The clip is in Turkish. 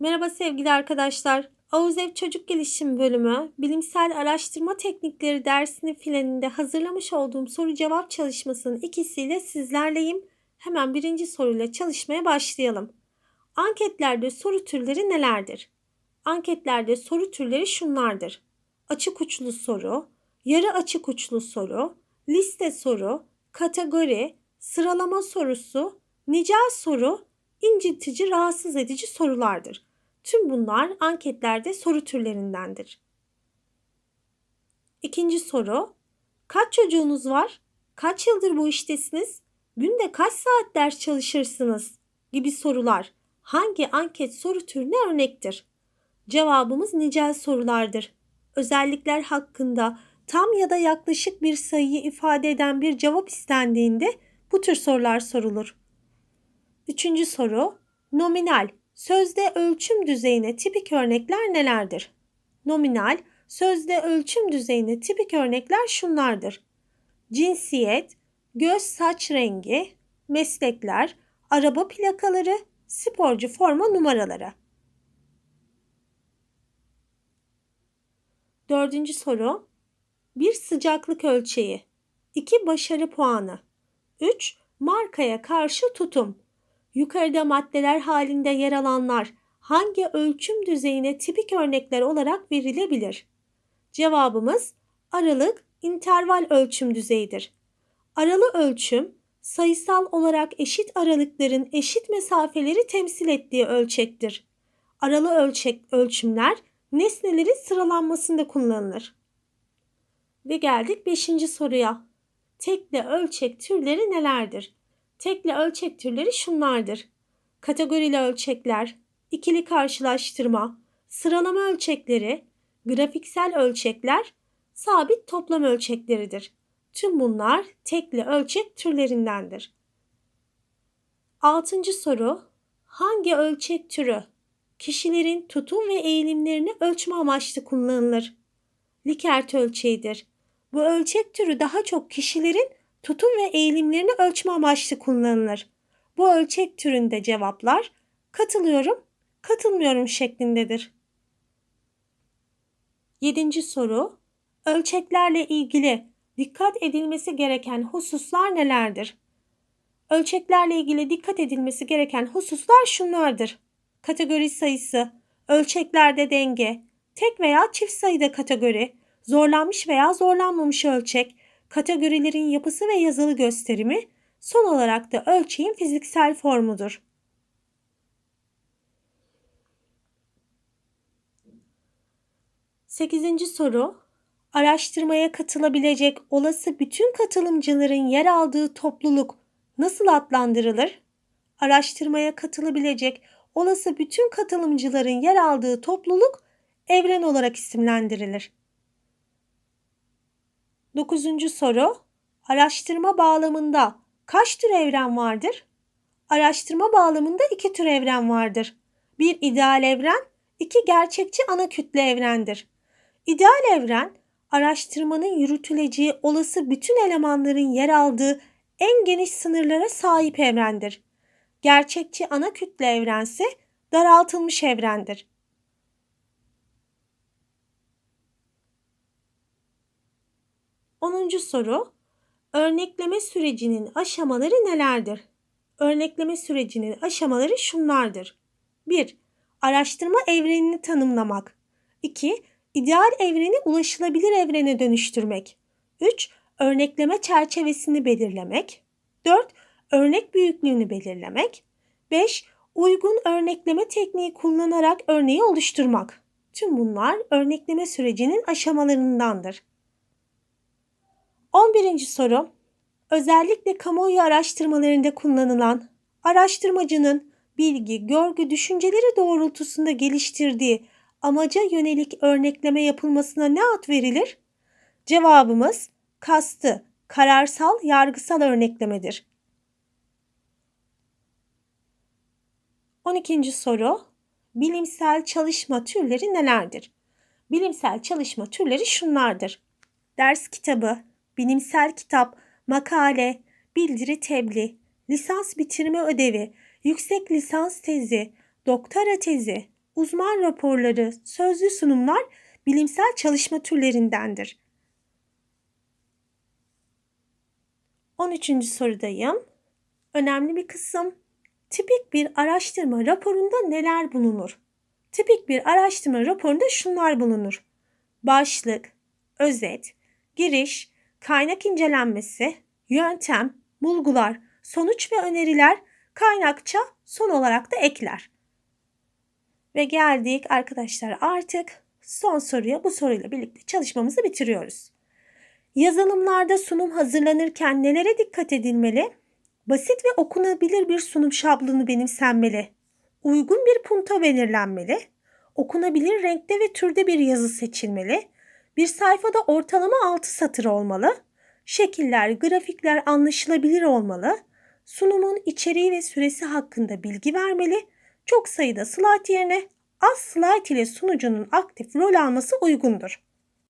Merhaba sevgili arkadaşlar. Avuzev Çocuk Gelişim Bölümü Bilimsel Araştırma Teknikleri dersinin filaninde hazırlamış olduğum soru cevap çalışmasının ikisiyle sizlerleyim. Hemen birinci soruyla çalışmaya başlayalım. Anketlerde soru türleri nelerdir? Anketlerde soru türleri şunlardır. Açık uçlu soru, yarı açık uçlu soru, liste soru, kategori, sıralama sorusu, nicel soru, incitici, rahatsız edici sorulardır. Tüm bunlar anketlerde soru türlerindendir. İkinci soru. Kaç çocuğunuz var? Kaç yıldır bu iştesiniz? Günde kaç saat ders çalışırsınız? Gibi sorular hangi anket soru türüne örnektir? Cevabımız nicel sorulardır. Özellikler hakkında tam ya da yaklaşık bir sayıyı ifade eden bir cevap istendiğinde bu tür sorular sorulur. Üçüncü soru. Nominal. Sözde ölçüm düzeyine tipik örnekler nelerdir? Nominal. Sözde ölçüm düzeyine tipik örnekler şunlardır. Cinsiyet, göz saç rengi, meslekler, araba plakaları, sporcu forma numaraları. Dördüncü soru. Bir sıcaklık ölçeği. 2 başarı puanı. 3 markaya karşı tutum. Yukarıda maddeler halinde yer alanlar hangi ölçüm düzeyine tipik örnekler olarak verilebilir? Cevabımız aralık interval ölçüm düzeyidir. Aralı ölçüm sayısal olarak eşit aralıkların eşit mesafeleri temsil ettiği ölçektir. Aralı ölçek ölçümler nesnelerin sıralanmasında kullanılır. Ve geldik 5. soruya. Tekle ölçek türleri nelerdir? Tekli ölçek türleri şunlardır. Kategorili ölçekler, ikili karşılaştırma, sıralama ölçekleri, grafiksel ölçekler, sabit toplam ölçekleridir. Tüm bunlar tekli ölçek türlerindendir. Altıncı soru. Hangi ölçek türü kişilerin tutum ve eğilimlerini ölçme amaçlı kullanılır? Likert ölçeğidir. Bu ölçek türü daha çok kişilerin tutum ve eğilimlerini ölçme amaçlı kullanılır. Bu ölçek türünde cevaplar katılıyorum, katılmıyorum şeklindedir. Yedinci soru. Ölçeklerle ilgili dikkat edilmesi gereken hususlar nelerdir? Ölçeklerle ilgili dikkat edilmesi gereken hususlar şunlardır. Kategori sayısı, ölçeklerde denge, tek veya çift sayıda kategori, zorlanmış veya zorlanmamış ölçek, kategorilerin yapısı ve yazılı gösterimi, son olarak da ölçeğin fiziksel formudur. Sekizinci soru. Araştırmaya katılabilecek olası bütün katılımcıların yer aldığı topluluk nasıl adlandırılır? Araştırmaya katılabilecek olası bütün katılımcıların yer aldığı topluluk evren olarak isimlendirilir. Dokuzuncu soru. Araştırma bağlamında kaç tür evren vardır? Araştırma bağlamında iki tür evren vardır. Bir ideal evren, iki gerçekçi ana kütle evrendir. İdeal evren, araştırmanın yürütüleceği olası bütün elemanların yer aldığı en geniş sınırlara sahip evrendir. Gerçekçi ana kütle evrense daraltılmış evrendir. 10. soru. Örnekleme sürecinin aşamaları nelerdir? Örnekleme sürecinin aşamaları şunlardır. 1. Araştırma evrenini tanımlamak. 2. İdeal evreni ulaşılabilir evrene dönüştürmek. 3. Örnekleme çerçevesini belirlemek. 4. Örnek büyüklüğünü belirlemek. 5. Uygun örnekleme tekniği kullanarak örneği oluşturmak. Tüm bunlar örnekleme sürecinin aşamalarındandır. 11. soru. Özellikle kamuoyu araştırmalarında kullanılan araştırmacının bilgi, görgü, düşünceleri doğrultusunda geliştirdiği amaca yönelik örnekleme yapılmasına ne ad verilir? Cevabımız kastı, kararsal, yargısal örneklemedir. 12. soru. Bilimsel çalışma türleri nelerdir? Bilimsel çalışma türleri şunlardır. Ders kitabı, bilimsel kitap, makale, bildiri tebliğ, lisans bitirme ödevi, yüksek lisans tezi, doktora tezi, uzman raporları, sözlü sunumlar bilimsel çalışma türlerindendir. 13. sorudayım. Önemli bir kısım. Tipik bir araştırma raporunda neler bulunur? Tipik bir araştırma raporunda şunlar bulunur. Başlık, özet, giriş, kaynak incelenmesi, yöntem, bulgular, sonuç ve öneriler, kaynakça son olarak da ekler. Ve geldik arkadaşlar artık son soruya bu soruyla birlikte çalışmamızı bitiriyoruz. Yazılımlarda sunum hazırlanırken nelere dikkat edilmeli? Basit ve okunabilir bir sunum şablonu benimsenmeli. Uygun bir punto belirlenmeli. Okunabilir renkte ve türde bir yazı seçilmeli. Bir sayfada ortalama 6 satır olmalı. Şekiller, grafikler anlaşılabilir olmalı. Sunumun içeriği ve süresi hakkında bilgi vermeli. Çok sayıda slide yerine az slide ile sunucunun aktif rol alması uygundur.